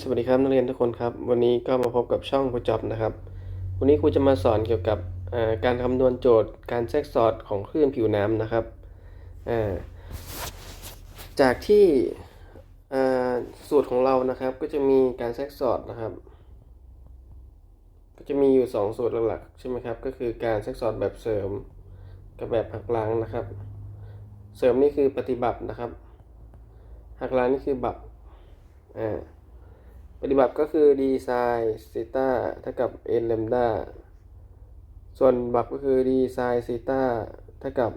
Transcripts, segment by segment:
สวัสดีครับนักเรียนทุกคนครับ วันนี้ก็มาพบกับช่องครูจอบนะครับ วันนี้ครูจะมาสอนเกี่ยวกับการคำนวณโจทย์ การแทรกซ้อนของคลื่นผิวน้ำนะครับจากที่สูตรของเรานะครับ ก็จะมีการแทรกซ้อนนะครับ ก็จะมีอยู่ 2 สูตรหลักๆใช่ไหมครับ ก็คือการแทรกซ้อนแบบเสริมกับแบบหักล้างนะครับ เสริมนี่คือปฏิบัตินะครับหักล้างนี่คือบับอ่า ปฏิบัติก็คือ d sin ซีตาเท่ากับ n แลมดาส่วนบับก็คือ d sin ซีตาเท่ากับ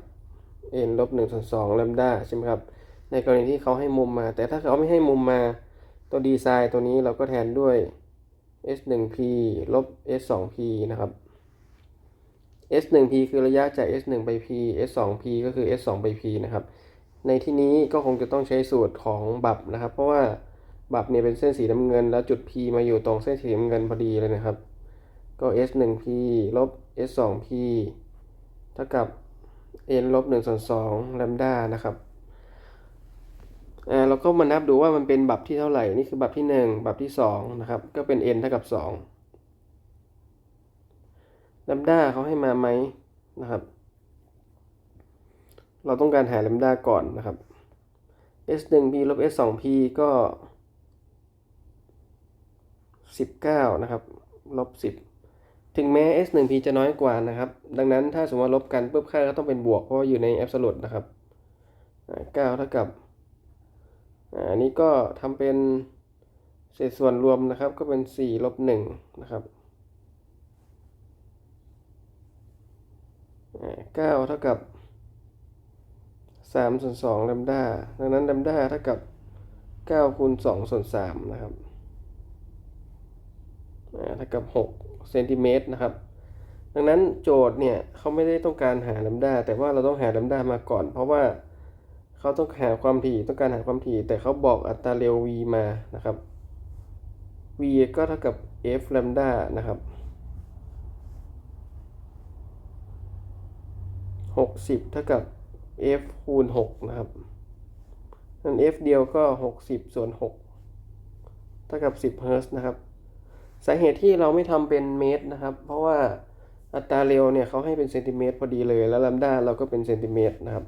n ลบ1ส่วน2แลมดาใช่ไหมครับ ในกรณีที่เขาให้มุมมา แต่ถ้าเขาไม่ให้มุมมาตัว d sin ตัวนี้เราก็แทนด้วย s 1 p ลบ s 2 p นะครับ s 1 p คือระยะจาก s 1ไป p s 2 p ก็คือ s 2ไป p นะครับ ในที่นี้ก็คงจะต้องใช้สูตรของบับนะครับ เพราะว่า บับเนี่ยเป็นเส้นสีน้ำเงิน แล้วจุด P มาอยู่ตรงเส้นสีน้ำเงินพอดีเลยนะครับ ก็ S 1 P ลบ S 2 P เท่ากับ n ลบ1ส่วน2แลมดานะครับอ่าเราก็มานับดูว่ามันเป็นบับที่เท่าไหร่ นี่คือบับที่ 1 บับที่ 2 นะครับ ก็เป็น n เท่ากับ2แลมดาเขาให้มาไหมนะครับ เราต้องการหาแลมดาก่อนนะครับ s 1 p ลบ s 2 p ก็ 19 นะครับ ลบ 10 ถึงแม้ s 1 p จะน้อยกว่านะครับ ดังนั้นถ้าสมมติว่าลบกันปุ๊บค่าก็ต้องเป็นบวกเพราะอยู่ใน absolute นะครับ9เท่ากับอันนี้ก็ทำเป็นเศษส่วนรวมนะครับ ก็เป็น4ลบ1นะครับ9เท่ากับ3ส่วน2แลมด้าดังนั้นแลมด้าเท่ากับ9คูณ2ส่วน3นะครับ เท่ากับ6เซนติเมตรนะครับ ดังนั้นโจทย์เนี่ยเขาไม่ได้ต้องการหาลัมดาแต่ว่าเราต้องหาลัมดามาก่อน เพราะว่าเขาต้องหาความถี่ต้องการหาความถี่ แต่เขาบอกอัตราเร็ว v มานะครับ v ก็เท่ากับ f ลัมดานะครับ60เท่ากับ f คูณ6นะครับนั่น f เดียวก็ 60 ส่วน 6 เท่ากับ 10 เฮิร์ตซ์นะครับ สาเหตุที่เราไม่ทำเป็นเมตรนะครับ เพราะว่าอัตราเร็วเนี่ยเขาให้เป็นเซนติเมตรพอดีเลย แล้วลัมด้าเราก็เป็นเซนติเมตรนะครับ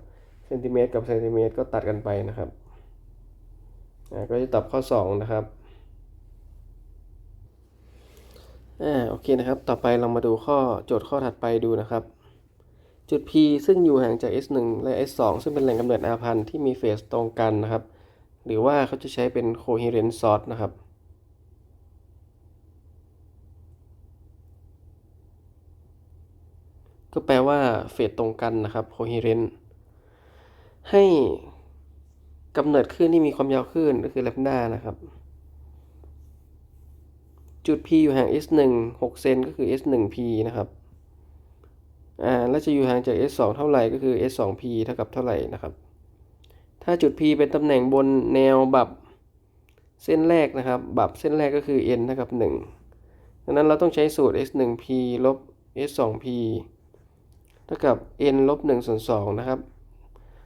เซนติเมตรกับเซนติเมตรก็ตัดกันไปนะครับก็จะตอบข้อ 2 นะครับอ่าโอเคนะครับ ต่อไปเรามาดูข้อโจทย์ข้อถัดไปดูนะครับ จุด P ซึ่งอยู่ห่างจาก S1 และ S2 ซึ่งเป็นแหล่งกำเนิดอาพันธ์ที่มีเฟสตรงกันนะครับ หรือว่าเขาจะใช้เป็น coherent source นะครับ ก็แปลว่าเฟสตรงกันนะครับ coherent ให้กำเนิดคลื่นที่มีความยาวคลื่นก็คือแลมดานะครับ จุด P อยู่ห่าง S1 6เซนก็คือ S1P นะครับอ่าแล้วจะอยู่ห่างจาก S2 เท่าไหร่ก็คือ S2P เท่ากับเท่าไหร่นะครับ ถ้าจุด P เป็นตำแหน่งบนแนวบับเส้นแรกนะครับ บับเส้นแรกก็คือ n เท่ากับ1ดังนั้นเราต้องใช้สูตร S1P ลบ S2P ท่ากับ n ลบ1ส่วน2นะครับ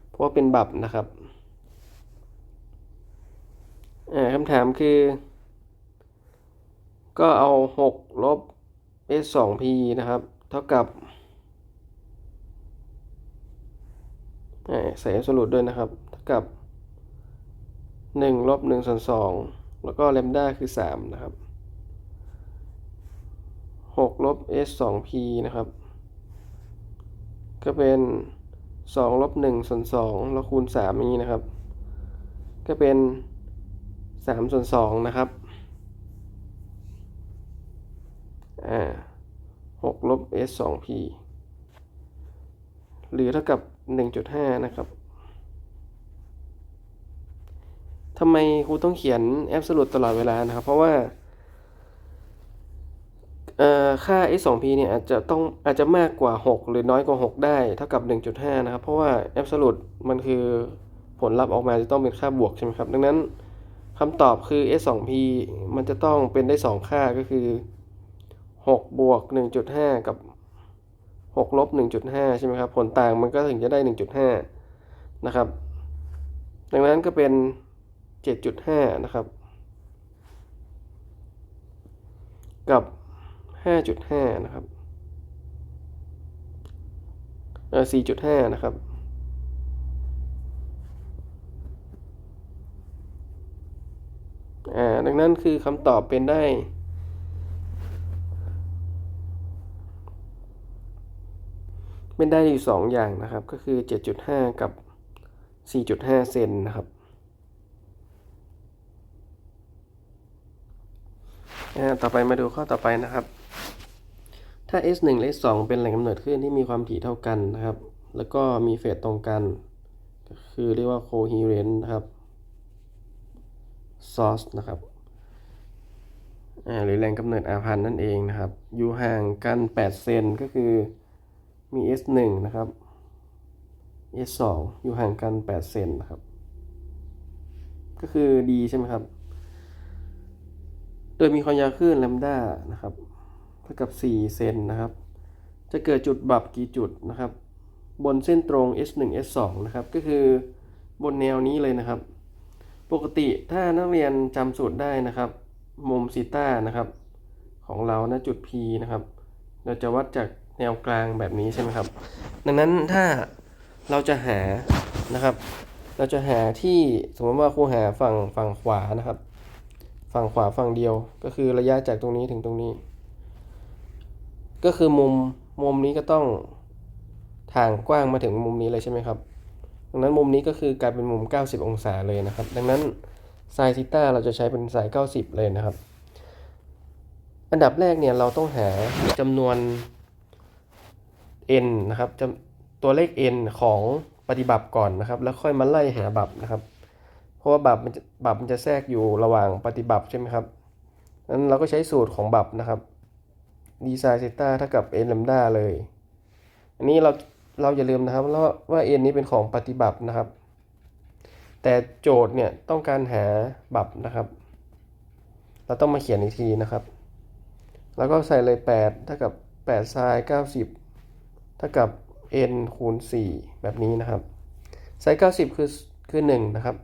เพราะว่าเป็นบับนะครับคำถามคือ ก็เอา 6 ลบ s 2 p นะครับ เท่ากับใส่สรุปด้วยนะครับ เท่ากับ 1 ลบ1ส่วน2แล้วก็แลมด้าคือ 3 นะครับ 6 ลบ s 2 p นะครับ ก็เป็น2ลบ1ส่วน2แล้วคูณ3นี้นะครับ ก็เป็น3ส่วน2นะครับอ่า6ลบ s 2 p หรือเท่ากับ 1.5 นะครับทำไมครูต้องเขียนแอบสูตตลอดเวลานะครับ เพราะว่า ค่า s 2 p เนี่ยอาจจะต้องอาจจะมากกว่า 6 หรือน้อยกว่า 6 ได้เท่ากับ 1.5 นะครับ เพราะว่า absolute มันคือผลลัพธ์ออกมาจะต้องเป็นค่าบวกใช่ไหมครับ ดังนั้นคำตอบคือ s 2 p มันจะต้องเป็นได้ 2 ค่าก็คือ 6 บวก 1.5 กับ 6 ลบ 1.5 ใช่ไหมครับ ผลต่างมันก็ถึงจะได้ 1.5 นะครับ ดังนั้นก็เป็น 7.5 นะครับ กับ ห้าจุดห้านะครับเออสี่จุดห้านะครับ อ่า ดังนั้นคือคำตอบเป็นได้ เป็นได้อยู่สองอย่างนะครับ ก็คือ 7.5 กับ 4.5 เซนนะครับต่อไปมาดูข้อต่อไปนะครับ ถ้า S1 และ S2 เป็นแหล่งกำเนิดคลื่นที่มีความถี่เท่ากันนะครับ แล้วก็มีเฟสตรงกัน ก็คือเรียกว่า coherent นะครับ source นะครับหรือแหล่งกำเนิดอาพันธ์นั่นเองนะครับ อยู่ห่างกัน 8 เซนก็คือมี S1 นะครับ S2 อยู่ห่างกัน 8 เซนนะครับ ก็คือดีใช่ไหมครับ โดยมีความยาวคลื่นแลมด้านะครับ เท่ากับ 4 เซนนะครับ จะเกิดจุดบับกี่จุดนะครับ บนเส้นตรง S1 S2 นะครับ ก็คือบนแนวนี้เลยนะครับ ปกติถ้านักเรียนจำสูตรได้นะครับ มุมซีต้านะครับ ของเรานะจุด P นะครับ เราจะวัดจากแนวกลางแบบนี้ใช่ไหมครับ ดังนั้นถ้าเราจะหานะครับ เราจะหาที่สมมติว่าครูหาฝั่งฝั่งขวานะครับ ฝั่งขวาฝั่งเดียวก็คือระยะจากตรงนี้ถึงตรงนี้ ก็คือมุมมุมนี้ก็ต้องทางกว้างมาถึงมุมนี้เลยใช่ไหมครับ ดังนั้นมุมนี้ก็คือกลายเป็นมุม 90 องศาเลยนะครับ ดังนั้นไซน์ซิต้าเราจะใช้เป็นไซน์90 เลยนะครับ อันดับแรกเนี่ยเราต้องหาจำนวน n นะครับจำตัวเลข n ของปฏิบัติก่อนนะครับ แล้วค่อยมาไล่หาบับนะครับ เพราะว่าบับมันจะบับมันจะแทรกอยู่ระหว่างปฏิบัติใช่ไหมครับนั้นเราก็ใช้สูตรของบับนะครับ ดีไซน์เซต้าเท่ากับ n ลัมดาเลย อันนี้เราเราอย่าลืมนะครับว่าว่า n นี้เป็นของปฏิบัตินะครับ แต่โจทย์เนี่ยต้องการหาบับนะครับ เราต้องมาเขียนอีกทีนะครับ แล้วก็ใส่เลย8เท่ากับ8ไซน์90เท่ากับ n คูณ 4 แบบนี้นะครับไซน์90 คือคือ 1 นะครับ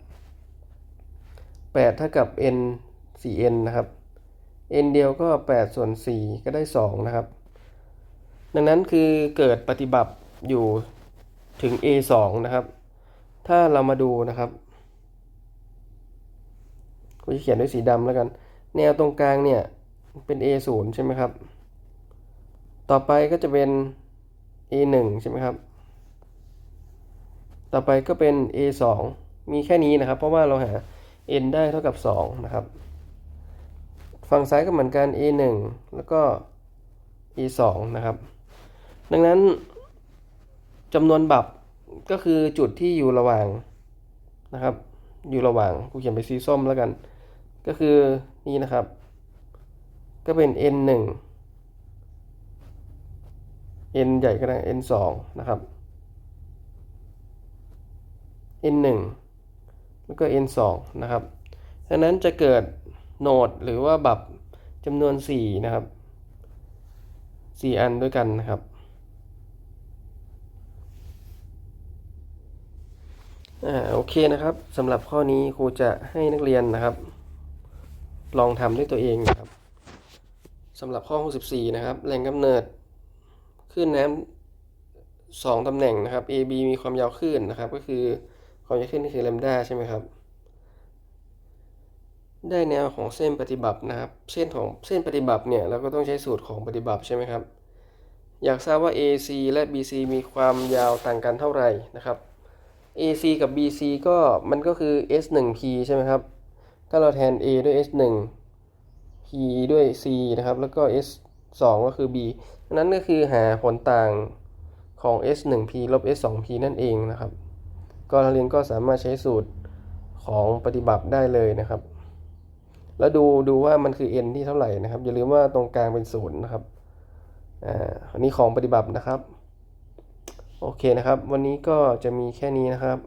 8 เท่ากับ n 4n นะครับ n เดียวก็8ส่วน4ก็ได้ 2 นะครับ ดังนั้นคือเกิดปฏิบัติอยู่ถึง a 2นะครับ ถ้าเรามาดูนะครับกูจะเขียนด้วยสีดำแล้วกัน แนวตรงกลางเนี่ยเป็น a 0ใช่ไหมครับ ต่อไปก็จะเป็น a 1ใช่ไหมครับ ต่อไปก็เป็น a 2มีแค่นี้นะครับ เพราะว่าเราหา n ได้เท่ากับ 2 นะครับ ฝั่งซ้ายก็เหมือนกัน a 1แล้วก็ a 2นะครับ ดังนั้นจำนวนบับก็คือจุดที่อยู่ระหว่างนะครับ อยู่ระหว่างกูเขียนไปสีส้มแล้วกัน ก็คือนี่นะครับ ก็เป็น n 1 n ใหญ่ก็ได้ n 2นะครับ n 1แล้วก็ n 2นะครับดังนั้นจะเกิด โนดหรือว่าบับจำนวน 4 นะครับ 4 อันด้วยกันนะครับ อ่าโอเคนะครับสำหรับข้อนี้ครูจะให้นักเรียนนะครับ ลองทำด้วยตัวเองนะครับสำหรับข้อ 64 นะครับ แหล่งกำเนิดคลื่นน้ำสองตำแหน่งนะครับ A B มีความยาวคลื่นนะครับ ก็คือความยาวคลื่นนี่คือแลมด้าใช่ไหมครับ ได้แนวของเส้นปฏิบัตินะครับ เส้นของเส้นปฏิบัติเนี่ยเราก็ต้องใช้สูตรของปฏิบัติใช่ไหมครับ อยากทราบว่า AC และ BC มีความยาวต่างกันเท่าไหร่นะครับ AC กับ BC ก็มันก็คือ S1P ใช่ไหมครับ ถ้าเราแทน A ด้วย S1 P ด้วย C นะครับ แล้วก็ S2 ก็คือ B นั้นก็คือหาผลต่างของ S1P ลบ S2P นั่นเองนะครับ ก็นักเรียนก็สามารถใช้สูตรของปฏิบัติได้เลยนะครับ แล้วดูดูว่ามันคือ n ที่เท่าไหร่นะครับ อย่าลืมว่าตรงกลางเป็นศูนย์นะครับอ่าอันนี้ของปฏิบัตินะครับ โอเคนะครับ วันนี้ก็จะมีแค่นี้นะครับ